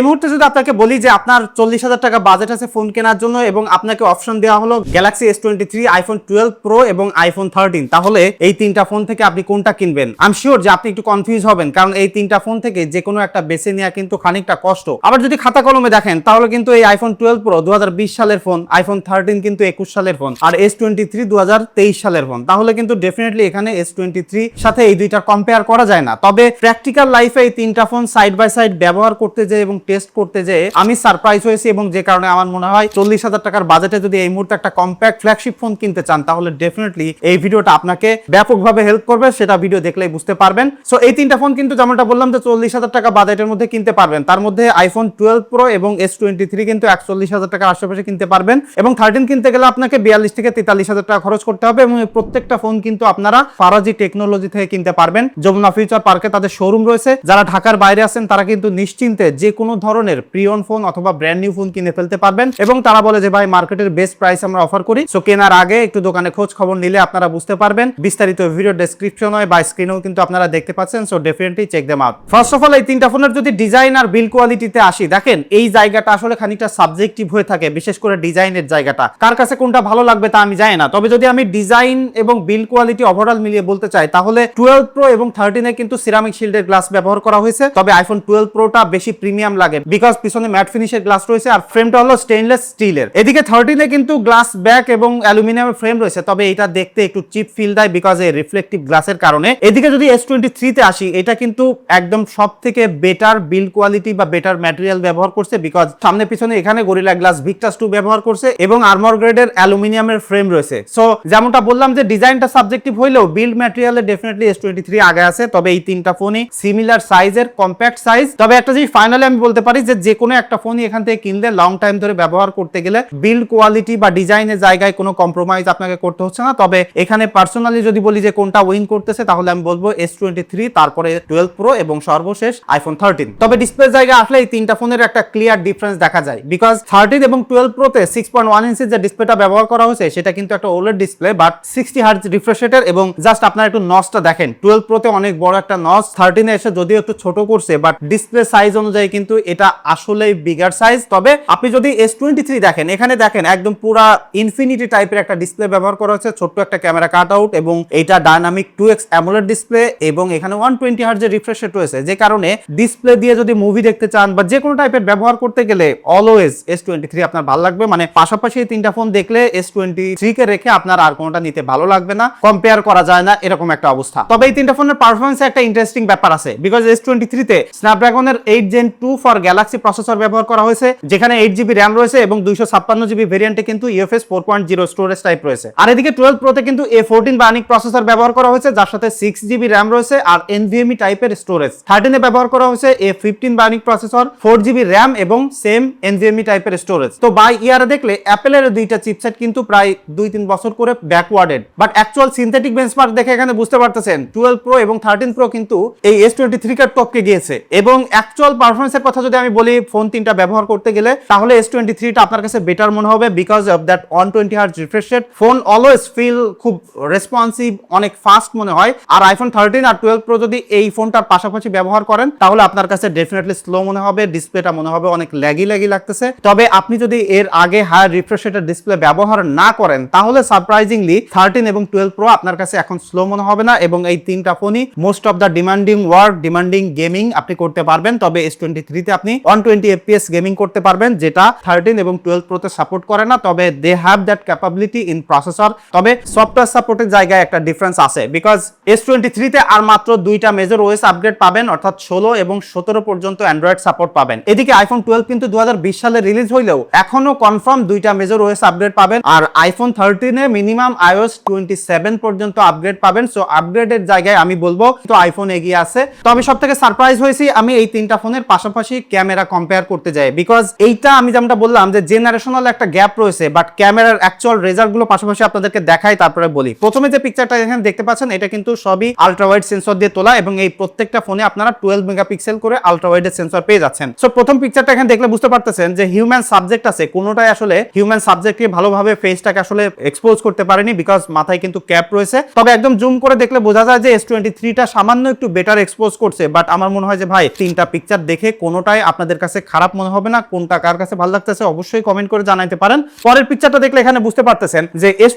এই মুহূর্তে যদি আপনাকে বলি যে আপনার চল্লিশ হাজার টাকা বাজেট আছে ফোন কেনার জন্য এবং আপনাকে অপশন দেওয়া হলো Galaxy S twenty three iPhone twelve Pro এবং আইফোন থার্টিন তাহলে এই তিনটা ফোন থেকে আপনি কোনটা কিনবেন? আম শিওর যে আপনি একটু কনফিউজ হবেন, কারণ এই তিনটা ফোন থেকে যে কোনো একটা বেছে নেওয়া কিন্তু খানিকটা কষ্ট। আবার যদি খাতা কলমে দেখেন, তাহলে কিন্তু এই আইফোন টুয়েলভ প্রো দু হাজার বিশ সালের ফোন আইফোন থার্টিন কিন্তু একুশ সালের ফোন আর এস টোয়েন্টি থ্রি দু হাজার তেইশ সালের ফোন তাহলে কিন্তু ডেফিনেটলি এখানে এস টোয়েন্টি থ্রি সাথে এই দুইটা কম্পেয়ার করা যায় না। তবে প্র্যাকটিক্যাল লাইফে এই তিনটা ফোন সাইড বাই সাইড ব্যবহার করতে যেয়ে এবং টেস্ট করতে যেয়ে আমি সারপ্রাইজ হয়েছি এবং যে কারণে আমার মনে হয় চল্লিশ হাজার টাকার বাজেটে যদি এই মুহূর্তে একটা কম্প্যাক্ট ফ্ল্যাগশিপ ফোন কিনতে চান, তাহলে ডেফিনেটলি এই ভিডিওটা আপনাকে ব্যাপকভাবে হেল্প করবে। সেটা ভিডিও দেখলেই বুঝতে পারবেন। সো এই তিনটা ফোন কিন্তু যেমনটা বললাম যে চল্লিশ হাজার টাকা বাজেটের মধ্যে কিনতে পারবেন। তার মধ্যে আইফোন টুয়েলভ প্রো এবং এস টোয়েন্টি থ্রি কিন্তু একচল্লিশ হাজার টাকার আশেপাশে কিনতে পারবেন এবং থার্টিন কিনতে গেলে আপনাকে বিয়াল্লিশ থেকে তেতাল্লিশ হাজার টাকা খরচ করতে হবে এবং প্রত্যেকটা ফোন কিন্তু আপনারা ফারাজি টেকনোলজি থেকে কিনতে পারবেন। যমুনা ফিউচার পার্কে তাদের শোরুম রয়েছে। যারা ঢাকার বাইরে আছেন, তারা কিন্তু নিশ্চিন্তে যে কোনো ধরনের প্রিয়ন ফোন অথবা ব্র্যান্ড নিউ ফোন কিনে ফেলতে পারবেন। এবং তারা বলে যে, ভাই মার্কেটের বেস্ট প্রাইস আমরা অফার করি। সো কেনার আগে একটু দোকানে খোঁজ খবর নিলে আপনারা বুঝতে পারবেন। বিস্তারিত ভিডিও ডেসক্রিপশন হয় বা স্ক্রিনেও কিন্তু আপনারা দেখতে পাচ্ছেন। So definitely check them out first of all এই তিনটা ফোনের যদি ডিজাইন আর বিল কোয়ালিটিতে আসি, দেখেন, এই জায়গাটা আসলে খানিকটা সাবজেক্টিভ হয়ে থাকে, বিশেষ করে ডিজাইনের জায়গাটা। কার কাছে কোনটা ভালো লাগবে তা আমি জানি না। তবে যদি আমি ডিজাইন এবং বিল কোয়ালিটি ওভারঅল মিলিয়ে বলতে চাই, তাহলে টুয়েলভ প্রো এবং থার্টিনে কিন্তু সিরামিক শিল্ডের গ্লাস ব্যবহার করা হয়েছে। তবে আইফোন টুয়েলভ প্রোটা বেশি প্রিমিয়াম লাগে বিকজ পিছনে ম্যাট ফিনিশের গ্লাস রয়েছে আর ফ্রেমটা হলো স্টেইনলেস স্টিলের এদিকে থার্টিনে কিন্তু গ্লাস ব্যাক এবং অ্যালুমিনিয়ামের ফ্রেম রয়েছে, তবে এটা দেখতে একটু চিপ ফিল দেয় বিকজ এই রিফ্লেকটিভ গ্লাসের কারণে। এদিকে যদি এস টোয়েন্টি থ্রিতে আসি, এটা কিন্তু একদম সব থেকে বেটার বিল কোয়ালিটি বা বেটার ম্যাটেরিয়াল ব্যবহার করছে বিকজ সামনে পিছনে এখানে গরিলা গ্লাস ভিক্টাস টু ব্যবহার করছে এবং আর্মর গ্রেডের অ্যালুমিনিয়ামের ফ্রেম রয়েছে। সো যেমনটা বললাম যে ডিজাইনটা সাবজেক্টিভ হইলেও বিল্ড ম্যাটেরিয়ালে ডেফিনেটলি এস টোয়েন্টি থ্রি আগে আছে, তবে এই তিনটা ফোনই সিমিলার সাইজের কম্প্যাক্ট সাইজ তবে একটা জিনিস ফাইনালি আমি বলতে পারি যে যে কোনো একটা ফোনই এখান থেকে কিনলে লং টাইম ধরে ব্যবহার করতে গেলে বিল্ড কোয়ালিটি বা ডিজাইনের জায়গায় কোনো কম্প্রোমাইজ আপনাকে করতে হচ্ছে না। তবে এখানে পার্সোনালি যদি বলি যে কোনটা উইন করতেছে, তাহলে আমি বলব এস টোয়েন্টি থ্রি তারপরে টুয়েলভ প্রো এবং সর্বশেষ আইফোন থার্টিন তবে ডিসপ্লে জায়গা আসলে এই তিনটা ফোনের একটা ক্লিয়ার ডিফারেন্স দেখা যায়। বিকজ থার্টিন এবং টুয়েলভ প্রোতে সিক্স পয়েন্ট ওয়ান ইঞ্চের যে ডিসপ্লেটা ব্যবহার করা হয়েছে, সেটা কিন্তু একটা OLED display but sixty hertz refresh এবং জাস্ট আপনার একটু নসটা দেখেন। টুয়েলভ প্রোতে অনেক বড় একটা নস থার্টিনে এসে যদিও একটু ছোট করছে বাট ডিসপ্লে সাইজ অনুযায়ী কিন্তু এটা আসলেই বিগার সাইজ তবে আপনি যদি এস টোয়েন্টি দেখেন, এখানে দেখেন একদম পুরা ইনফিনিটি টাইপের একটা ডিসপ্লে ব্যবহার করা হচ্ছে ছোট্ট একটা ক্যামেরা কাট আউট এবং এটা dynamic two X AMOLED display এবং এখানে ওয়ান টোয়েন্টি হার্জের রিফ্রেশ রেট রয়েছে। যে কারণে ডিসপ্লে দিয়ে যদি মুভি দেখতে চান বা যে কোনো টাইপের ব্যবহার করতে গেলে অলওয়েজ এস টোয়েন্টি থ্রি আপনার ভালো লাগবে। মানে পাশাপাশি এই তিনটা ফোন দেখলে এস টোয়েন্টি থ্রি কে রেখে আপনার আর কোনোটা নিতে ভালো লাগবে না। কম্পেয়ার করা যায় না, এরকম একটা অবস্থা। তবে এই তিনটা ফোনের পারফরমেন্সে একটা ইন্টারেস্টিং ব্যাপার আছে। বিকজ এস টোয়েন্টি থ্রিতে স্ন্যাপড্রাগনের eight gen two for Galaxy processor ব্যবহার করা হয়েছে, যেখানে এইট জিবি র্যাম রয়েছে এবং দুইশো ছাপ্পান্ন জিবি ভেরিয়েন্টে কিন্তু UFS four point zero storage type রয়েছে। আর এদিকে টুয়েলভ প্রোতে কিন্তু এ ফোরটিন বানিক প্রসেসর ব্যবহার করা হয়েছে, যার সাথে সিক্স জিবি র্যাম রয়েছে আর এনভিএমই টাইপের স্টোরেজ থার্টিনে ব্যবহার করা হয়েছে A fifteen Bionic processor four GB RAM এবং সেম এনভিএমই টাইপের স্টোরেজ তো বাই ইয়ারে দেখলে অ্যাপেলের দুইটা চিপসেট কিন্তু প্রায় দুই তিন বছর করে backwarded but actual synthetic benchmark দেখে এখানে বুঝতে পারতেছেন টুয়েলভ প্রো এবং থার্টিন প্রো কিন্তু এই এস টোয়েন্টি থ্রি কার টপকে গিয়েছে। এবং অ্যাকচুয়াল পারফরমেন্সের কথা যদি আমি বলি ফোন তিনটা ব্যবহার করতে গেলে, তাহলে এস টোয়েন্টি থ্রিটা আপনার কাছে বেটার মনে হবে because of that one twenty hertz refresh rate phone always feel খুব রেসপন্সিভ অনেক ফাস্ট মনে হয়। আর আইফোন থার্টিন আর টুয়েলভ প্রো যদি এই ফোনটার পাশাপাশি ব্যবহার করেন, তাহলে আপনার কাছে ডেফিনেটলি স্লো মনে হবে ডিসপ্লেটা মনে হবে, অনেক ল্যাগি ল্যাগি লাগতেছে। তবে আপনি যদি এর আগে হায়ার রিফ্রেশ রেটের ডিসপ্লে ব্যবহার না করেন, তাহলে সারপ্রাইজিংলি থার্টিন এবং টুয়েলভ প্রো আপনার কাছে এখন স্লো মনে হবে না এবং এই তিনটা ফোনই most of the demanding work demanding gaming আপনি করতে পারবেন। তবে এস টোয়েন্টি থ্রিতে আপনি ওয়ান টোয়েন্টি এফপিএস গেমিং করতে পারবেন, যেটা থার্টিন এবং টুয়েলভ প্রোতে সাপোর্ট করে না, তবে they have that capability in processor তবে সফটওয়্যার সাপোর্টের জায়গায় একটা ডিফারেন্স আছে বিকজ এস টোয়েন্টি থ্রিতে আর মাত্র দুইটা মেজর ওএস আপগ্রেড পাবেন, অর্থাৎ ষোলো এবং সতেরো পর্যন্ত অ্যান্ড্রয়েড সাপোর্ট পাবেন। এদিকে আইফোন টুয়েলভ কিন্তু দু হাজার বিশ সালে রিলিজ হইলেও এখনও কনফার্ম দুইটা মেজর ওএস আপগ্রেড পাবেন, আর আইফোন থার্টিনে মিনিমাম আইওএস টোয়েন্টি সেভেন পর্যন্ত আপগ্রেড পাবেন। সো আপগ্রেডের জায়গায় আমি বলব তো আইফোন এগিয়ে আছে। তো আমি সব থেকে সারপ্রাইজ হয়েছি, আমি এই তিনটা ফোনের পাশাপাশি ক্যামেরা কম্পেয়ার করতে যাই বিকজ এইটা আমি যেমনটা বললাম যে জেনারেশনাল একটা গ্যাপ রয়েছে বাট ক্যামেরার অ্যাকচুয়াল রেজাল্টগুলো পাশাপাশি আপনাদেরকে দেখাই, তারপরে বলি। প্রথমে যে পিকচারটা এখানে দেখতে পাচ্ছেন, এটা কিন্তু সবই আলট্রা ওয়াইড সেন্সর দিয়ে তোলা এবং এই প্রত্যেকটা ফোনে আপনারা টুয়েলভ মেগাপিক্সেল করে আলট্রা ওয়াইডের সেন্সর পেয়ে যাচ্ছেন। সো প্রথম পিকচারটা এখানে দেখলে বুঝতে পারতেছেন যে হিউম্যান সাবজেক্ট আছে, কোনোটাই আসলে হিউম্যান সাবজেক্টকে ভালোভাবে ফেসটাকে আসলে এক্সপোজ করতে পারেনি বিকজ মাথায় কিন্তু ক্যাপ রয়েছে। তবে একদম জুম করে দেখলে বোঝা যায় যে এস টোয়েন্টি থ্রিটা সামান্য একটু বেটার এক্সপোজ করছে বাট আমার মনে হয় যে ভাই, তিনটা পিকচার দেখে কোনোটা কোনোটাই আপনাদের কাছে খারাপ মনে হবে না, কোনটা কার কাছে ভালো লাগতেছে অবশ্যই কমেন্ট করে জানাইতে পারেন। পরের পিকচারটা দেখলে এখানে বুঝতে পারতেছেন যে এস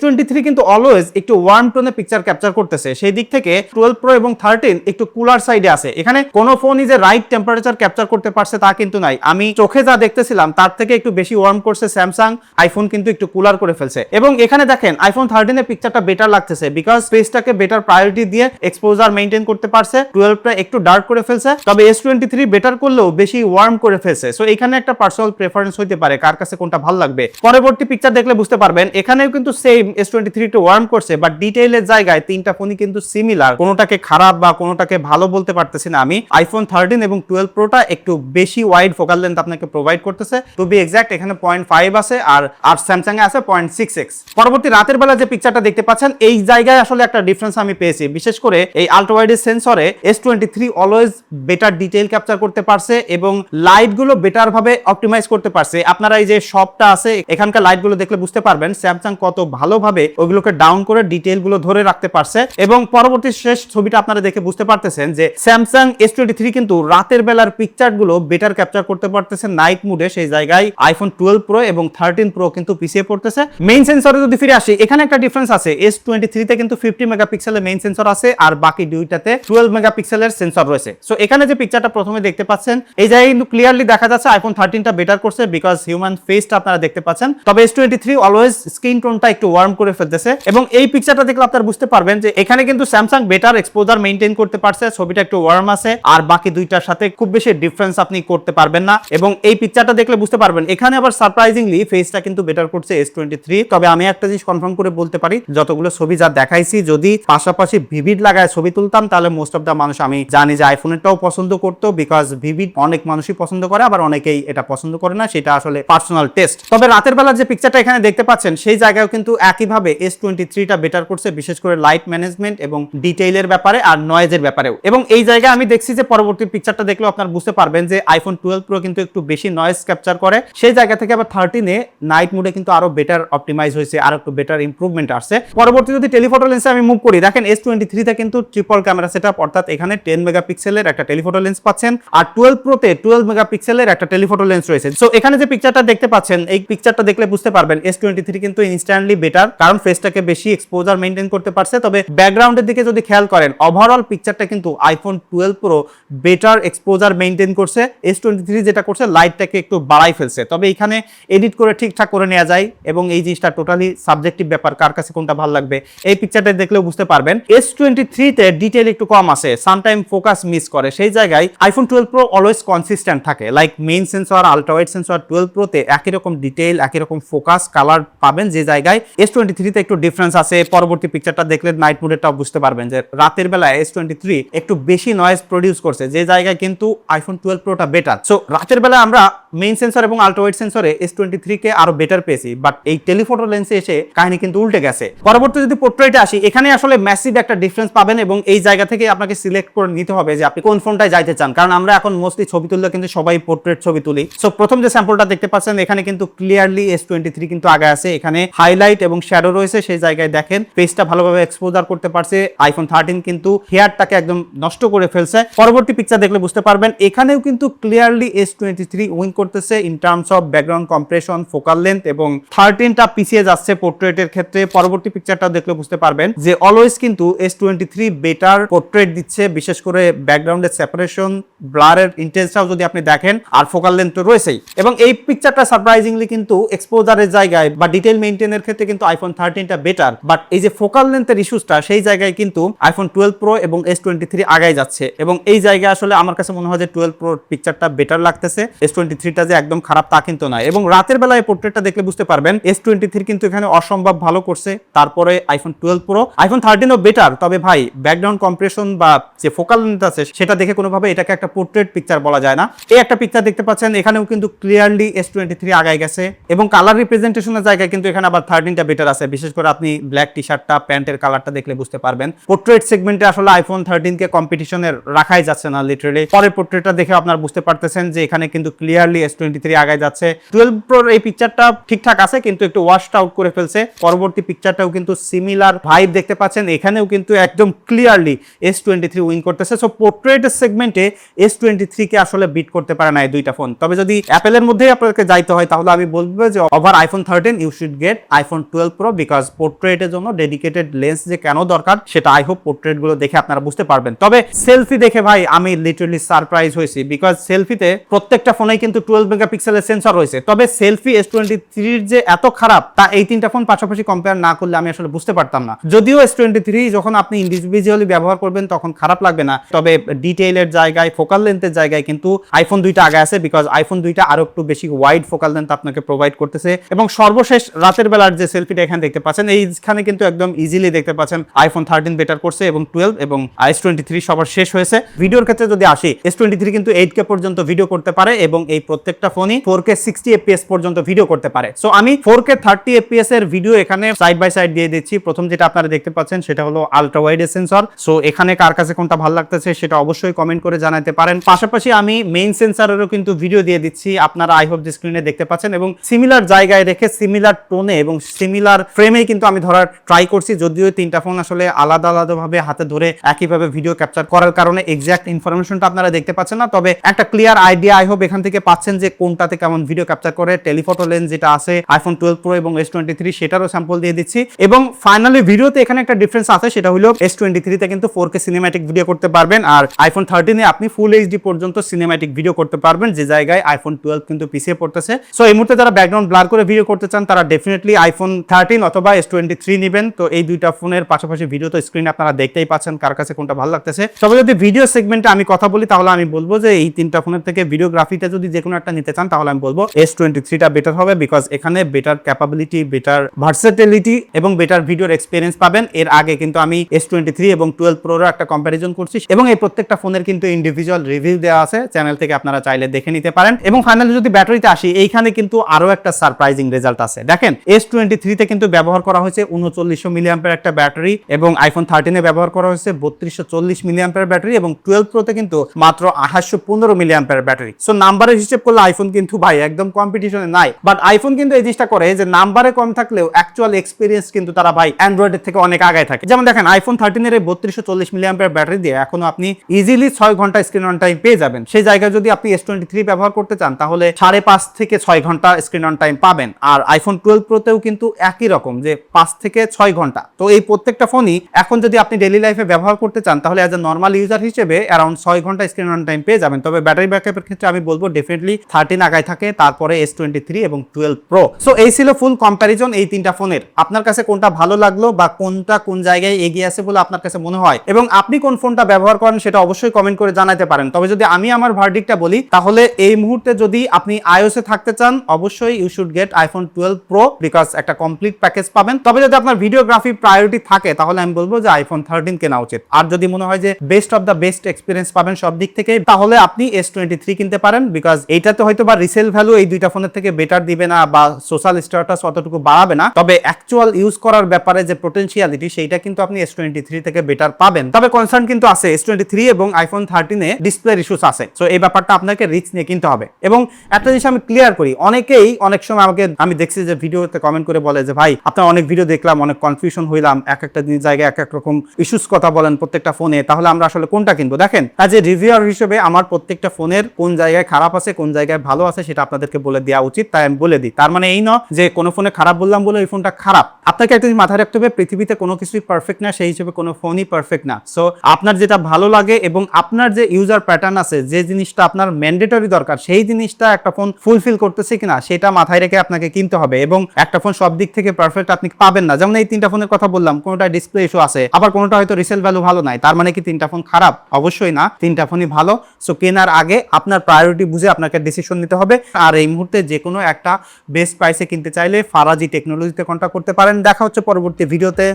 কিন্তু অলওয়েজ একটু ওয়ার্ম টোনে পিকচার ক্যাপচার করতেছে। সেই দিক থেকে টুয়েলভ প্রো এবং থার্টিন একটু কুলার সাইডে আছে। এখানে কোনো ফোনই যে রাইট টেম্পারেচার ক্যাপচার করতে পারছে তা কিন্তু নাই। আমি চোখে যা দেখতেছিলাম তার থেকে একটু বেশি ওয়ার্ম করছে স্যামসাং আইফোন কিন্তু একটু কুলার করে ফেলছে। এবং এখানে দেখেন আইফোন থার্টিনের পিকচারটা বেটার লাগতেছে বিকজ স্পেসটাকে বেটার প্রায়োরিটি দিয়ে এক্সপোজার মেনটেন করতে পারছে। টুয়েলভটা একটু ডার্ক করে ফেলছে। তবে এস টোয়েন্টি থ্রি বেটার করলেও বেশি ওয়ার্ম করে ফেলছে। সো এখানে একটা পার্সোনাল প্রেফারেন্স হইতে পারে, কার কাছে কোনটা ভালো লাগবে। পরবর্তী পিকচার দেখলে বুঝতে পারবেন, এখানেও কিন্তু same S twenty three warm করছে বাট ডিটেইলের জায়গায় তিনটা ফোনই কিন্তু সিমিলার কোনোটাকে খারাপ বা কোনোটাকে ভালো বলতে পারতেছি না আমি। আইফোন থার্টিন এবং টুয়েলভ প্রোটা একটু বেশি ওয়াইড ফোকাল লেন্থ আপনাকে প্রোভাইড করতেছে। টু বি এক্সাক্ট এখানে পয়েন্ট ফাইভ আছে আর আর স্যামসাং এ আছে পয়েন্ট সিক্স এক্স পরবর্তী রাতের বেলা যে পিকচারটা দেখতে পাচ্ছেন, এই জায়গায় আসলে একটা ডিফারেন্স আমি পেয়েছি। বিশেষ করে এই আলট্রাওয়াইডের সেন্সরে S twenty three always better detail capture করতে পারছে এবং লাইটগুলো বেটার ভাবে অপটিমাইজ করতে পারছে। আপনারা এই যে শপটা আছে, এখানকার লাইটগুলো দেখলে বুঝতে পারবেন স্যামসাং কত ভালোভাবে ওইগুলোকে ডাউন করে ডিটেইলগুলো ধরে রাখতে পারছে। এবং পরবর্তী শেষ ছবিটা আপনারা দেখে বুঝতে পারতেছেন যে স্যামসাং এস টোয়েন্টি কিন্তু রাতের বেলার পিকচারগুলো বেটার ক্যাপচার করতে পারতেছে নাইট মুডে সেই জায়গায়। আইফোন টুয়েলভ প্রো এবং থার্টিন প্রো কিন্তু পিছিয়ে পড়তেছে। মেইন সেন্সরে যদি ফিরে আসি, এখানে একটা ডিফারেন্স আছে। এস টোয়েন্টি থ্রিতে কিন্তু ফিফটি মেগাপিক্সেলের মেইন সেন্সর আছে, আর বাকি দুইটাতে টুয়েলভ মেগাপিক্সেলের সেন্সর রয়েছে। সো এখানে যে পিকচারটা প্রথমে দেখতে পাচ্ছেন, এই কিন্তু ক্লিয়ারলি দেখা যাচ্ছে আইফোন থার্টিনটা বেটার করছে বিকজ হিউম্যান ফেসটা আপনারা দেখতে পাচ্ছেন। তবে S twenty three always screen টোনটা একটু ওয়ার্ম করে ফেলতেছে এবং এই পিকচারটা দেখলে আপনারা বুঝতে পারবেন যে এখানে কিন্তু স্যামসাং বেটার এক্সপোজার মেনটেন করতে পারছে, ছবিটা একটু ওয়ার্ম আছে আর বাকি দুইটার সাথে খুব বেশি ডিফারেন্স আপনি করতে পারবেন না এবং এই পিকচারটা দেখলে বুঝতে পারবেন। এখানে আবার সারপ্রাইজিংলি ফেসটা কিন্তু বেটার করছে এস টোয়েন্টি থ্রি তবে আমি একটা জিনিস কনফার্ম করে বলতে পারি, যতগুলো ছবি যা দেখাইছি, যদি পাশাপাশি ভিভিড লাগায় ছবি তুলতাম, তাহলে মোস্ট অফ দা মানুষ আমি জানি যে আইফোনেরটাও পছন্দ করতো বিকজ ভিভিড অনেক মানুষই পছন্দ করে, আবার অনেকেই এটা পছন্দ করে না, সেটা আসলে পার্সোনাল টেস্ট তবে রাতের বেলা যে পিকচারটা এখানে দেখতে পাচ্ছেন, সেই জায়গায় কিন্তু একইভাবে এস টোয়েন্টি থ্রিটা বেটার করছে, বিশেষ করে লাইট ম্যানেজমেন্ট এবং ডিটেইলের ব্যাপারে আর নয়েজের ব্যাপারেও। এবং এই জায়গায় আমি দেখছি যে পরবর্তী পিকচারটা দেখলেও আপনার বুঝতে পারবেন যে আইফোন টুয়েলভ প্রো কিন্তু একটু বেশি নয়েজ ক্যাপচার করে। সেই জায়গা থেকে আবার থার্টিনে নাইট মুডে কিন্তু আরও বেটার অপটিমাইজ হয়েছে, আর একটু বেটার ইমপ্রুভমেন্ট আসছে। পরবর্তী যদি টেলিফোটো লেন্সে আমি মুভ করি, দেখেন এস টোয়েন্টি থ্রিতে কিন্তু ট্রিপল ক্যামেরা সেট অর্থাৎ এখানে টেন মেগাপিক্সেলের একটা টেলিফোটো লেন্স পাচ্ছেন। আর টুয়েলভ প্রোতে টুয়েলভ মেগাপিক্সেলের একটা টেলিফোটো লেন্স রয়েছে। সো এখানে যে পিকচারটা দেখতে পাচ্ছেন, এই পিকচারটা দেখলে বুঝতে পারবেন এস টোয়েন্টি থ্রি কিন্তু ইনস্ট্যান্টলি বেটার কারণ ফেসটাকে বেশি এক্সপোজার মেনটেন করতে পারছে। তবে ব্যাকগ্রাউন্ডের দিকে যদি খেয়াল করেন ওভারঅল পিকচারটা কিন্তু iPhone twelve pro better exposure maintain করছে। এস টোয়েন্টি থ্রি যেটা করছে লাইটটাকে একটু বাড়াই ফেলছে। তবে এখানে এডিট করে ঠিকঠাক করে নেওয়া যায় এবং এই জিনিসটা টোটালি সাবজেক্টিভ ব্যাপার, কার কাছে কোনটা ভালো লাগবে, এই পিকচারটা দেখলেও বুঝতে পারবেন। এস টোয়েন্টি থ্রিতে ডিটেল একটু কম আছে সামটাইম ফোকাস মিস করে। সেই জায়গায় iPhone twelve pro always consistent থাকে। Like main sensor ultrawide sensor twelve প্রোতে একই রকম ডিটেইল একই রকম ফোকাস কালার পাবেন যে জায়গায়। এস টোয়েন্টি থ্রিতে একটু ডিফারেন্স আছে। পরবর্তী পিকচারটা দেখলে নাইট মুডেরটাও বুঝতে পারবেন যে রাতের বেলা এস টোয়েন্টি থ্রি একটু বেশি নয়েজ প্রডিউস করছে। যে জায়গায় কিন্তু আইফোন টুয়েলভ প্রোটা বেটার সো রাতের বেলা আমরা মেইন সেন্সর এবং আলট্রাওয়াইড সেন্সরে এস টোয়েন্টি থ্রি কে আরও বেটার পেয়েছি বাট এই টেলিফোটো লেন্সে এসে কাহিনী কিন্তু উল্টে গেছে। পরবর্তী যদি পোর্ট্রেটে আসি, এখানে আসলে ম্যাসিভ একটা ডিফারেন্স পাবেন এবং এই জায়গা থেকে আপনাকে সিলেক্ট করে নিতে হবে যে আপনি কোন ফোনটায় যাইতে চান। কারণ আমরা এখন মোস্টলি ছবি তুললে কিন্তু সবাই পোর্ট্রেট ছবি তুলি। সো প্রথম যে স্যাম্পলটা দেখতে পাচ্ছেন, এখানে কিন্তু ক্লিয়ারলি এস টোয়েন্টি থ্রি কিন্তু আগে আছে। এখানে হাইলাইট এবং শ্যাডো রয়েছে, সেই জায়গায় দেখেন ফেসটা ভালোভাবে এক্সপোজার করতে পারছে। আইফোন থার্টিন কিন্তু হেয়ারটাকে একদম নষ্ট করে ফেলছে। পরবর্তী পিকচার দেখলে বুঝতে পারবেন, এখানেও কিন্তু clearly S twenty three win করতেছে in terms of background compression focal length এবং থার্টিনটা পিছিয়ে যাচ্ছে পোর্ট্রেটের ক্ষেত্রে। পরবর্তী পিকচারটা দেখলে বুঝতে পারবেন যে অলওয়েজ কিন্তু S twenty three better portrait দিচ্ছে, বিশেষ করে ব্যাকগ্রাউন্ডের সেপারেশন ব্লারের ইন্টেন্সটাও যদি আপনি দেখেন, আর ফোকাল লেন্থ তো রয়েছেই। এবং এই পিকচারটা সারপ্রাইজিংলি কিন্তু এক্সপোজারের জায়গায় বা ডিটেল মেনটেনের ক্ষেত্রে কিন্তু আইফোন থার্টিনটা বেটার বাট এই যে ফোকাল লেন্থের ইস্যুসটা সেই জায়গায় কিন্তু আইফোন টুয়েলভ প্রো এবং এস টোয়েন্টি থ্রি আগায় যাচ্ছে। এবং এই জায়গায় আসলে আমার কাছে মনে হয় যে টুয়েলভ প্রো পিকচারটা বেটার লাগতেছে এস টোয়েন্টি থ্রিটা যে একদম খারাপ তা কিন্তু নয়। এবং রাতের বেলায় এই পোর্ট্রেটটা দেখলে বুঝতে পারবেন এস টোয়েন্টি থ্রি কিন্তু এখানে অসম্ভব ভালো করছে। তারপরে আইফোন টুয়েলভ প্রো আইফোন থার্টিনও বেটার তবে ভাই ব্যাকগ্রাউন্ড কম্প্রেশন বা যে ফোকাল লেন্থ আছে, সেটা দেখে কোনোভাবে এটাকে একটা পোর্ট্রেট পিকচার বলা যায় না। এই একটা পিকচার দেখতে পাচ্ছেন, এখানেও কিন্তু ক্লিয়ারলি এস টোয়েন্টি থ্রি আগায় গেছে। এবং কালার রিপ্রেজেন্টেশনের জায়গায় কিন্তু এখানে আবার থার্টিনটা বেটার আছে। বিশেষ করে আপনি ব্ল্যাক টি শার্টটা প্যান্টের কালারটা দেখলে বুঝতে পারবেন। পোর্ট্রেট সেগমেন্টে আসলে আইফোন থার্টিন কে কম্পিটিশনের রাখাই যাচ্ছে না লিটারেলি পরের পোর্ট্রেটটা দেখে আপনারা বুঝতে পারতেছেন যে এখানে কিন্তু ক্লিয়ারলি এস টোয়েন্টি থ্রি আগায় যাচ্ছে। টুয়েলভ প্রোর এই পিকচারটা ঠিকঠাক আছে, কিন্তু একটু ওয়াশড আউট করে ফেলছে। পরবর্তী পিকচারটাও কিন্তু সিমিলার ভাইব দেখতে পাচ্ছেন। এখানেও কিন্তু একদম clearly S twenty three win করতেছে সো পোর্ট্রেটের সেগমেন্টে এস টোয়েন্টি থ্রিকে আসলে বিট করতে পারে না এই দুইটা ফোন তবে যদি অ্যাপেলের মধ্যেই আপনাকে যাইতে হয়, তাহলে আমি বলব যে over iPhone thirteen you should get iPhone twelve pro because পোর্ট্রেটের জন্য ডেডিকেটেড লেন্স যে কেন দরকার, সেটা আই হোপ পোর্ট্রেটগুলো দেখে আপনারা বুঝতে পারবেন। তবে সেলফি দেখে ভাই, আমি লিটারালি সারপ্রাইজ হয়েছি বিকজ সেলফিতে প্রত্যেকটা ফোনেই কিন্তু টুয়েলভ মেগাপিক্সেলের সেন্সর রয়েছে। তবে সেলফি এস টোয়েন্টি থ্রির যে এত খারাপ, তা এই তিনটা ফোন পাশাপাশি কম্পেয়ার না করলে আমি আসলে বুঝতে পারতাম না। যদিও এস টোয়েন্টি থ্রি যখন আপনি ইন্ডিভিজুয়ালি ব্যবহার করবেন, তখন খারাপ লাগবে না। তবে ডিটেইলের জায়গায় ফোকাল লেন্থের জায়গায় কিন্তু আইফোন দুইটা আগে আছে বিকজ আইফোন দুইটা আরও একটু বেশি ওয়াইড ফোকাল লেন্থ আপনাকে প্রোভাইড করতেছে। এবং সর্বশেষ রাতের বেলার যে সেলফিটা এখানে দেখতে পাচ্ছেন, এইখানে কিন্তু একদম ইজিলি দেখতে পাচ্ছেন আইফোন থার্টিন বেটার করছে এবং টুয়েলভ এবং আইস টোয়েন্টি থ্রি সবার শেষ হয়েছে। ভিডিওর ক্ষেত্রে যদি আসি এস টোয়েন্টি থ্রি কিন্তু এইট কে পর্যন্ত ভিডিও করতে পারে এবং এই প্রত্যেকটা ফোনই ফোর কে সিক্সটি এফপিএস পর্যন্ত ভিডিও করতে পারে। সো আমি ফোর কে থার্টি এফপিএস এর ভিডিও এখানে সাইড বাই সাইড দিয়ে দিচ্ছি। প্রথম যেটা আপনারা দেখতে পাচ্ছেন, সেটা হলো আলট্রা ওয়াইড সেন্সর সো এখানে কার কাছে কোনটা ভালো লাগতেছে সেটা অবশ্যই কমেন্ট করে জানাতে পারেন। পাশাপাশি আমি মেইন সেন্সরেরও কিন্তু ভিডিও দিয়ে দিচ্ছি। আপনারা আই হোপ যে স্ক্রিনে দেখতে পাচ্ছেন এবং সিমিলার জায়গায় রেখে সিমিলার টোনে এবং সিমিলার ফ্রেমে কিন্তু আমি ধরার ট্রাই করছি। যদিও তিনটা ফোন আসলে আলাদা আলাদা ভাবে হাতে ধরে একইভাবে ভিডিও ক্যাপচার করার কারণে এক্সাক্ট ইনফরমেশনটা আপনারা দেখতে পাচ্ছেন না। তবে একটা ক্লিয়ার আইডিয়া আই হোপ এখান থেকে পাচ্ছেন। যে কোনটাতে কেমন ভিডিও ক্যাপচার করে টেলিফটো লেন্স যেটা আছে আইফোন টুয়েলভ প্রো এবং এস টোয়েন্টি থ্রি সেটারও স্যাম্পল দিয়ে দিচ্ছি। এবং ফাইনালি ভিডিওতে এখানে একটা ডিফারেন্স আছে, সেটা হলো এস টোয়েন্টি থ্রিতে কিন্তু ফোর কে সিনেম্যাটিক ভিডিও করতে পারবেন আর আইফোন থার্টিনে আপনি ফুল এইচডি পর্যন্ত সিনেম্যাটিক ভিডিও করতে পারবেন, যে জায়গায় আইফোন টুয়েলভ কিন্তু পিছিয়ে পড়তেছে। সো এই মুহূর্তে যারা ব্যাকগ্রাউন্ড ব্লার করে ভিডিও করতে চান, তারা ডেফিনেটলি আইফোন থার্টিন অথবা এস টোয়েন্টি থ্রি নেবেন। তো এই দুইটা ফোনের পাশাপাশি ভিডিও তো স্ক্রিনে আপনারা দেখতেই পাচ্ছেন কার কাছে কোনটা ভালো লাগতেছে। তবে যদি ভিডিও সেগমেন্টে আমি কথা বলি, তাহলে আমি বলব যে এই তিনটা ফোনের থেকে ভিডিওগ্রাফিটা যদি যে কোনো একটা নিতে চান, তাহলে আমি বলব এস টোয়েন্টি থ্রিটা বেটার হবে বিকজ এখানে বেটার ক্যাপাবিলিটি বেটার ভার্সেটিলিটি এবং বেটার ভিডিওর এক্সপিরিয়েন্স পাবেন। এর আগে কিন্তু আমি এস টোয়েন্টি থ্রি এবং টুয়েলভ প্রোর একটা কম্প্যারিজন করছি এবং এই প্রত্যেকটা ফোনের কিন্তু ইন্ডিভিজুয়াল রিভিউ দেওয়া আছে। চ্যানেল থেকে আপনারা চাইলে দেখে নিতে পারেন। এবং ফাইনালি যদি ব্যাটারিতে আসি, এইখানে কিন্তু আরও একটা সারপ্রাইজিং রেজাল্ট আছে। দেখেন এস টোয়েন্টি থ্রিতে কিন্তু ব্যবহার করা হয়েছে উনচল্লিশশো মিলিয়াম্পের একটা ব্যাটারি এবং আইফোন থার্টিনে ব্যবহার করা হয়েছে বত্রিশশো চল্লিশ মিলিয়াম্পের ব্যাটারি এবং টুয়েলভ প্রোতে কিন্তু মাত্র আঠাশশো পনেরো মিলিয়াম্পের ব্যাটারি সো নাম্বারের হিসেব করলে আইফোন কিন্তু ভাই একদম কম্পিটিশনে নাই। বাট আইফোন কিন্তু এই জিনিসটা করে যে নাম্বারে কম থাকলেও অ্যাকচুয়াল এক্সপিরিয়েন্স কিন্তু তারা ভাই অ্যান্ড্রয়েডের থেকে অনেক আগায় থাকে। যেমন দেখেন আইফোন থার্টিনের এই বত্রিশশো চল্লিশ মিলিয়াম্পের ব্যাটারি দিয়ে এখনও আপনি ইজিলি ছয় ঘণ্টা স্ক্রিন অন টাইম পেয়ে যাবেন। সেই জায়গায় যদি আপনি এস টোয়েন্টি থ্রি ব্যবহার করতে চান, তাহলে সাড়ে পাঁচ থেকে ছয় ঘণ্টা স্ক্রিন অন টাইম পাবেন। আর আইফোন টুয়েলভ প্রোতেও কিন্তু একই রকম যে পাঁচ থেকে ছয় ঘণ্টা। তো এই প্রত্যেকটা ফোনই এখন যদি আপনি ডেলি লাইফে ব্যবহার করতে চান, তাহলে অ্যাজ এ নর্মাল ইউজার হিসেবে অ্যারাউন্ড ছয় ঘণ্টা স্ক্রিন অন টাইম পেয়ে যাবেন। তবে ব্যাটারি ব্যাকআপের ক্ষেত্রে আমি বলব ডেফিনেটলি থার্টিন আগায় থাকে, তারপরে এস টোয়েন্টি থ্রি এবং টুয়েলভ প্রো সো এই ছিল ফুল কম্প্যারিজন এই তিনটা ফোনের আপনার কাছে কোনটা ভালো লাগল বা কোনটা কোন জায়গায় এগিয়ে আছে বলে আপনার কাছে মনে হয়? এবং আপনি কোন ফোনটা ব্যবহার করেন সেটা অবশ্যই কমেন্ট করে জানাতে পারেন। তবে যদি আমি আমার ভার্ডিকটা বলি, তাহলে এই মুহূর্তে যদি আপনি আইওসে থাকতে চান, অবশ্যই you should get iPhone twelve pro because একটা কমপ্লিট প্যাকেজ পাবেন। তবে যদি আপনার ভিডিওগ্রাফি প্রায়োরিটি থাকে, তাহলে আমি বলব যে আইফোন থার্টিন কেনা উচিত। আর যদি মনে হয় যে best of the best experience পাবেন সব দিক থেকে তাহলে আপনি এস টোয়েন্টি থ্রি কিনতে পারেন বিকজ এইটাতে হয়তো বা রিসেল ভ্যালু এই দুইটা ফোনের থেকে বেটার দিবে না বা সোশ্যাল স্ট্যাটাস অতটুকু বাড়াবে না। তবে অ্যাকচুয়াল ইউজ করার ব্যাপারে যে পোটেন্সিয়ালিটি সেইটা কিন্তু আপনি এস টোয়েন্টি থ্রি থেকে বেটার পাবেন। তবে কনসার্ন কিন্তু আছে এস টোয়েন্টি থ্রি এবং আইফোন থার্টিনে ডিসপ্লে ইস্যুস আছে। সো এই ব্যাপারটা আপনাকে রিচ নিয়ে কিনতে হবে। এবং একটা জিনিস আমি ক্লিয়ার করি, অনেকেই অনেক সময় আমাকে, আমি দেখছি যে ভিডিওতে কমেন্ট করে বলে যে, ভাই, আপনার অনেক ভিডিও দেখলাম, অনেক কনফিউশন হইলাম, এক একটা জায়গায় এক এক রকম ইস্যুস কথা বলেন প্রত্যেকটা ফোনে তাহলে আমরা আসলে কোনটা কিনবো? দেখেন অ্যাজ এ রিভিউয়ার হিসেবে আমার প্রত্যেকটা ফোনের কোন জায়গায় খারাপ আছে, কোন জায়গায় ভালো আছে সেটা আপনাদেরকে বলে দেওয়া উচিত, তাই আমি বলে দিই। তার মানে এই নয় যে কোনো ফোনে খারাপ বললাম বলে ওই ফোনটা খারাপ। আপনাকে একটা মাথায় রাখতে হবে, পৃথিবীতে কোনো কিছুই পারফেক্ট না, সেই হিসেবে কোনো ফোনই পারফেক্ট না। সো আপনার যেটা ভালো লাগে এবং আপনার যে ইউজার প্যাটার্ন আছে, যে জিনিসটা আপনার ম্যান্ডেটরি দরকার, সেই জিনিসটা একটা ফোন ফুলফিল করতেছে কিনা, সেটা মাথায় রেখে আপনাকে কিনতে হবে এবং একটা ফোন সব দিক থেকে পারফেক্ট আপনি পাবেন না। যেমন এই তিনটা ফোনের কথা বললাম কোনোটা ডিসপ্লে ইস্যু আছে, আবার কোনোটা হয়তো রিসেল ভ্যালু ভালো নাই, তার মানে কি তিনটা ফোন খারাপ? অবশ্যই না, তিনটা ফোনই ভালো। সো কেনার আগে আপনার প্রায়োরিটি বুঝে আপনাকে ডিসিশন নিতে হবে। আর এই মুহূর্তে যে কোনো একটা বেস্ট প্রাইসে কিনতে চাইলে ফারাজি টেকনোলজিতে কন্ট্যাক্ট করতে পারেন। দেখা হচ্ছে পরবর্তী ভিডিওতে।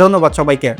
ধন্যবাদ সবাইকে।